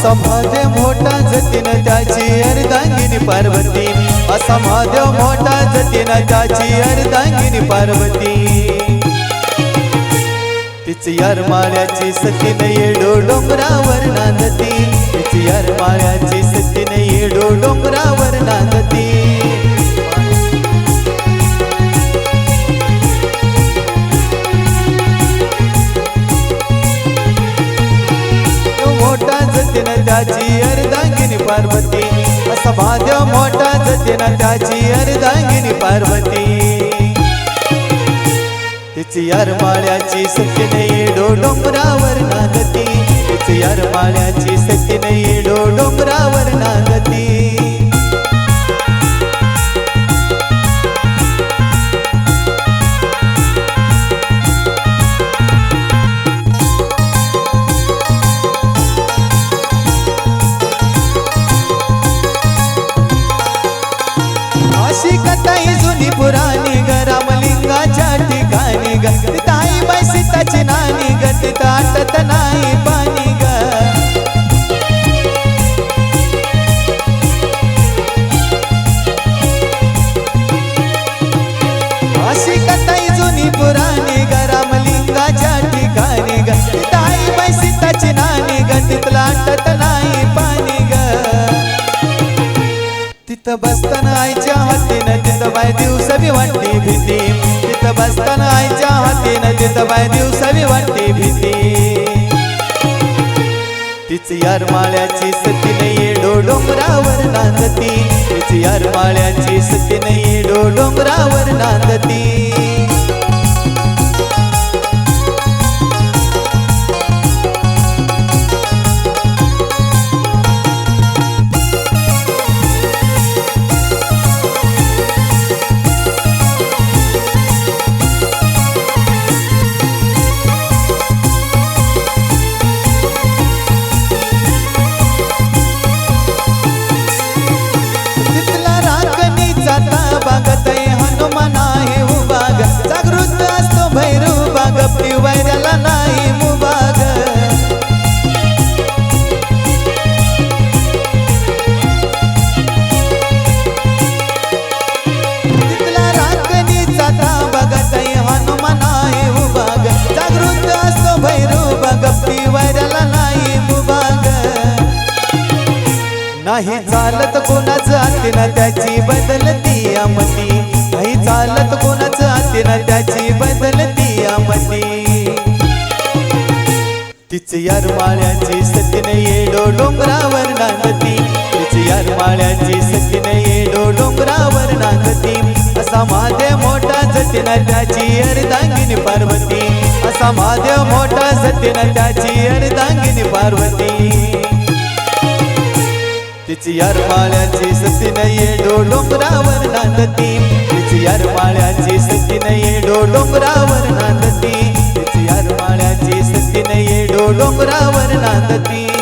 असा महादेव मोठा जतीन त्याची अर्धांगिनी पार्वती. असा महादेव मोठा जतीन त्याची अर्धांगिनी पार्वती. तिची यार माळ्याची सतीन येडो डोंगरावर नांदती. त्याची अर्धांगिनी पार्वती. असा महादेव मोठा जते ना त्याची अर्धांगिनी पार्वती. तिची यारमाळ्याची सत्य नाही डो डोंगरावर नांदती तिची यारमाळ्याची सत्य नाही डो तिथं बसताना आईच्या हातीनं तिथं बाय दिवसावी वाटते भीती. तिथं बसताना आईच्या हातीनं तिथं बाय दिवसावी वाटते भीती. तिची यार माळ्याची सती नाही डो डोंगरावर नांदती. तिची यार माळ्याची सती नाही डो डोंगरावर नांदती. नाही चालत कोणाचं आतेना त्याची बदलती आमती नाही चालत कोणाचं आतेना त्याची बदलती आमती तिची यार माळ्याची सतीन येडो डोंगरावर नांदती. तिची यार माळ्याची सतीन येडो डोंगरावर नांदती. असा महादेव मोठा जतीन त्याची अर्धांगिनी पार्वती. असा महादेव मोठा जतीन त्याची अर्धांगिनी पार्वती. तिची यार माळ्याची सती नाहीये डोडोंगरावर नांदती. तिची यार माळ्याची सती नाहीये डोडोंगरावर नांदती. तिची यार माळ्याची सती नाहीये डोडोंगरावर नांदती.